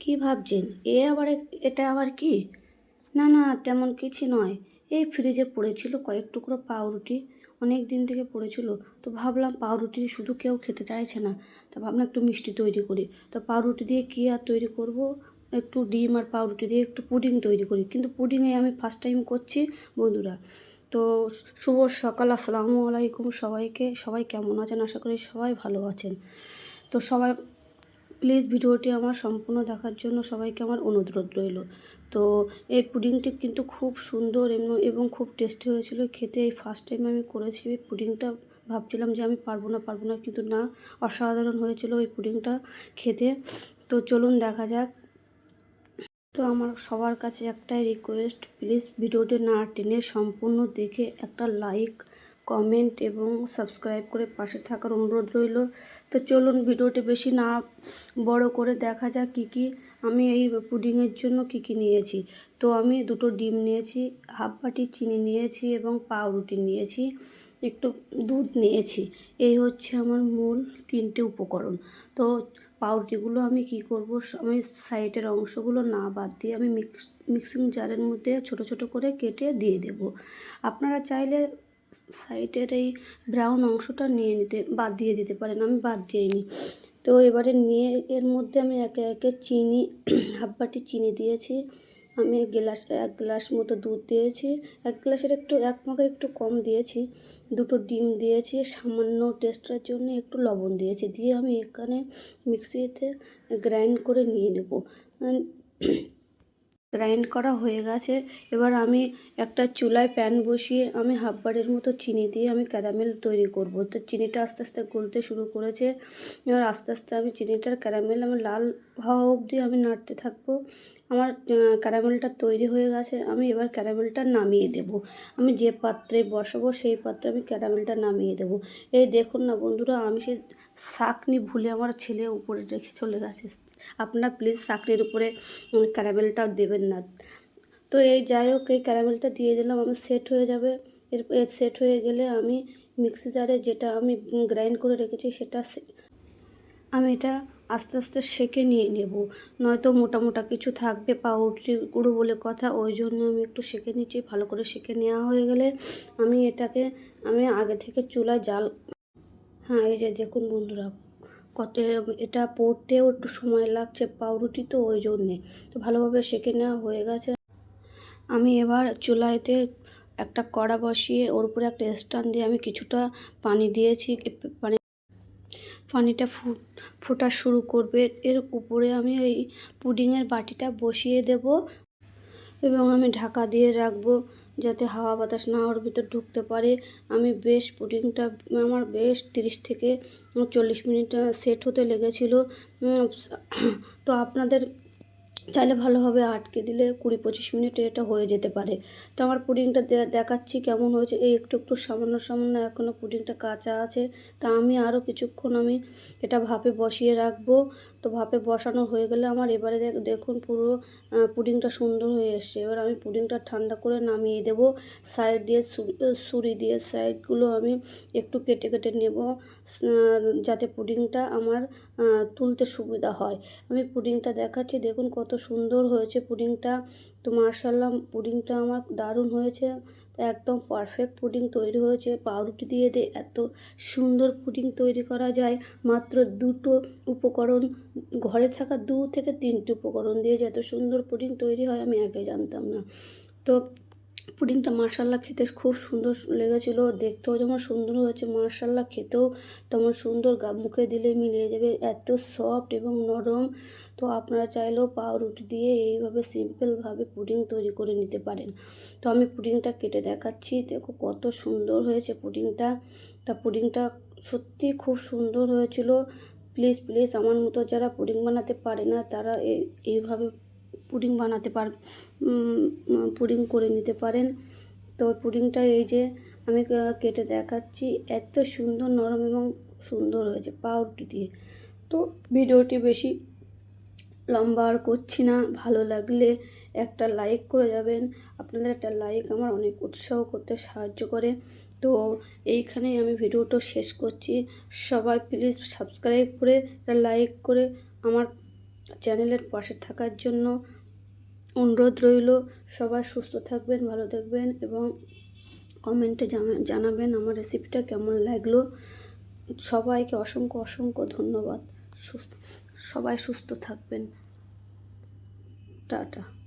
কি ভাবছেন? এ আবার এটা আবার কি? না না, তেমন কিছু নয়। এই ফ্রিজে পড়েছিল কয়েক টুকরো পাউরুটি, অনেক দিন থেকে পড়েছিল। তো ভাবলাম পাউরুটি শুধু কেউ খেতে চাইছে না। তা ভাবলাম একটু মিষ্টি তৈরি করি। তো পাউরুটি দিয়ে কী আর তৈরি করব? একটু ডিম আর পাউরুটি দিয়ে একটু পুডিং তৈরি করি। কিন্তু পুডিংয়ে আমি ফার্স্ট টাইম করছি, বন্ধুরা। তো শুভ সকাল, আসসালামু আলাইকুম সবাইকে। সবাই কেমন আছেন? আশা করি সবাই ভালো আছেন। তো সবাই প্লিজ ভিডিওটি আমার সম্পূর্ণ দেখার জন্য সবাইকে আমার অনুরোধ রইল। তো এই পুডিংটি কিন্তু খুব সুন্দর এবং খুব টেস্টি হয়েছিল। খেতে এই ফার্স্ট টাইম আমি করেছি এই পুডিংটা। ভাবছিলাম যে আমি পারব না পারব না কিন্তু না, অসাধারণ হয়েছিল ওই পুডিংটা খেতে। তো চলুন দেখা যাক। তো আমার সবার কাছে একটাই রিকোয়েস্ট প্লিজ ভিডিওটি না টেনে সম্পূর্ণ দেখে একটা লাইক কমেন্ট এবং সাবস্ক্রাইব করে পাশে থাকার অনুরোধ রইল। তো চলুন ভিডিওটি বেশি না বড় করে দেখা যাক কী কী আমি এই পুডিংয়ের জন্য কী কী নিয়েছি। তো আমি দুটো ডিম নিয়েছি, হাফ বাটি চিনি নিয়েছি এবং পাউরুটি নিয়েছি, একটু দুধ নিয়েছি। এই হচ্ছে আমার মূল তিনটে উপকরণ। তো পাউরুটিগুলো আমি কি করব আমি সাইডের অংশগুলো না বাদ দিয়ে আমি মিক্স মিক্সিং জারের মধ্যে ছোট ছোট করে কেটে দিয়ে দেব। আপনারা চাইলে সাইডের এই ব্রাউন অংশটা নিয়ে নিতে, বাদ দিয়ে দিতে পারেন, আমি বাদ দিইনি। তো এবারে নিয়ে, এর মধ্যে আমি একে একে চিনি, হাফ বাটি চিনি দিয়েছি। আমি গ্লাস, এক গ্লাস মতো দুধ দিয়েছি। এক গ্লাসের একটু, এক মগের একটু কম দিয়েছি। দুটো ডিম দিয়েছি, সামান্য টেস্টের জন্য একটু লবণ দিয়েছি। দিয়ে আমি এখানে মিক্সিতে গ্রাইন্ড করে নিয়ে নেব। গ্রাইন্ড করা হয়ে গেছে। এবার আমি একটা চুলায় প্যান বসিয়ে আমি হাফ বারের মতো চিনি দিয়ে আমি ক্যারামেল তৈরি করব। তো চিনিটা আস্তে আস্তে গলতে শুরু করেছে। এবার আস্তে আস্তে আমি চিনিটার ক্যারামেল আমি লাল হওয়া অবধি আমি নাড়তে থাকব। আমার ক্যারামেলটা তৈরি হয়ে গেছে। আমি এবার ক্যারামেলটা নামিয়ে দেব। আমি যে পাত্রে বসাবো সেই পাত্রে আমি ক্যারামেলটা নামিয়ে দেব। এই দেখুন না বন্ধুরা, আমি সে শাকনি ভুলে আমার ছেলে উপরে রেখে চলে গেছে। আপনারা প্লিজ চাকরির উপরে উম, ক্যারামেলটা দেবেন না। তো এই যাই হোক এই ক্যারামেলটা দিয়ে দিলাম আমার সেট হয়ে যাবে। এর সেট হয়ে গেলে আমি মিক্সি জারে যেটা আমি গ্রাইন্ড করে রেখেছি সেটা আমি এটা আস্তে আস্তে সেকে নিয়ে নেব। নয়তো মোটা মোটা কিছু থাকবে পাউরুটি গুঁড়ো বলে কথা ওই জন্য আমি একটু সেকে নিচ্ছি ভালো করে সেকে নেওয়া হয়ে গেলে আমি এটাকে আমি আগে থেকে চুলায় জাল হ্যাঁ এই যে দেখুন বন্ধুরা। কত, এটা পড়তেও একটু সময় লাগছে পাউরুটি তো ওই জন্যে। তো ভালোভাবে সেকে নেওয়া হয়ে গেছে। আমি এবার চুলাইতে একটা কড়া বসিয়ে ওর উপরে একটা স্ট্যান্ড দিয়ে আমি কিছুটা পানি দিয়েছি। পানি, পানিটা ফুট ফোটা শুরু করবে। এর উপরে আমি ওই পুডিংয়ের বাটিটা বসিয়ে দেব। এবং আমি ঢাকা দিয়ে রাখব যাতে হাওয়া বাতাস না ওর ভিতর ঢুকতে পারে। আমি বেশ পুডিংটা, আমার বেশ তিরিশ থেকে চল্লিশ মিনিট সেট হতে লেগেছিল। তো আপনাদের চাইলে ভালোভাবে আটকে দিলে কুড়ি পঁচিশ মিনিটে এটা হয়ে যেতে পারে। তো আমার পুডিংটা দেখাচ্ছি কেমন হয়েছে। এই একটু একটু সামান্য সামান্য এখনও পুডিংটা কাঁচা আছে। তা আমি আরও কিছুক্ষণ আমি এটা ভাপে বসিয়ে রাখব। তো ভাপে বসানো হয়ে গেলে আমার এবারে দেখ- দেখুন পুরো পুডিংটা সুন্দর হয়ে এসছে। এবার আমি পুডিংটা ঠান্ডা করে নামিয়ে দেবো। সাইড দিয়ে ছুরি দিয়ে সাইডগুলো আমি একটু কেটে কেটে নেব যাতে পুডিংটা আমার তুলতে সুবিধা হয়। আমি পুডিংটা দেখাচ্ছি, দেখুন কত সুন্দর হয়েছে পুডিংটা। তো মার্শাল্লাহ পুডিংটা আমার দারুণ হয়েছে। একদম পারফেক্ট পুডিং তৈরি হয়েছে। পাউরুটি দিয়ে দিয়ে এত সুন্দর পুডিং তৈরি করা যায়। মাত্র দুটো উপকরণ, ঘরে থাকা দু থেকে তিনটে উপকরণ দিয়ে যে এত সুন্দর পুডিং তৈরি হয় আমি আগে জানতাম না। তো পুডিংটা মার্শাল্লাহ খেতে খুব সুন্দর লেগেছিলো, দেখতেও যেমন সুন্দর হয়েছে মার্শাল্লাহ খেতেও তেমন সুন্দর মুখে দিলে মিলিয়ে যাবে, এত সফট এবং নরম। তো আপনারা চাইলেও পাউরুটি দিয়ে এইভাবে সিম্পলভাবে পুডিং তৈরি করে নিতে পারেন। তো আমি পুডিংটা কেটে দেখাচ্ছি, দেখো কত সুন্দর হয়েছে পুডিংটা। তা পুডিংটা সত্যি খুব সুন্দর হয়েছিল। প্লিজ প্লিজ আমার মতো যারা পুডিং বানাতে পারে না, তারা এই এইভাবে পুডিং বানাতে পার পুডিং করে নিতে পারেন। তো পুডিংটা এই যে আমি কেটে দেখাচ্ছি, এত সুন্দর, নরম এবং সুন্দর হয়েছে পাউরুটি দিয়ে। তো ভিডিওটি বেশি লম্বা আর করছি না, ভালো লাগলে একটা লাইক করে যাবেন। আপনাদের একটা লাইক আমার অনেক উৎসাহ করতে সাহায্য করে। তো এইখানেই আমি ভিডিওটা শেষ করছি। সবাই প্লিজ সাবস্ক্রাইব করে লাইক করে আমার চ্যানেলের পাশে থাকার জন্য অনুরোধ রইল। সবাই সুস্থ থাকবেন, ভালো থাকবেন এবং কমেন্টে জানা- জানাবেন আমার রেসিপিটা কেমন লাগল। সবাইকে অসংখ্য অসংখ্য ধন্যবাদ। সবাই সুস্থ থাকবেন। টাটা।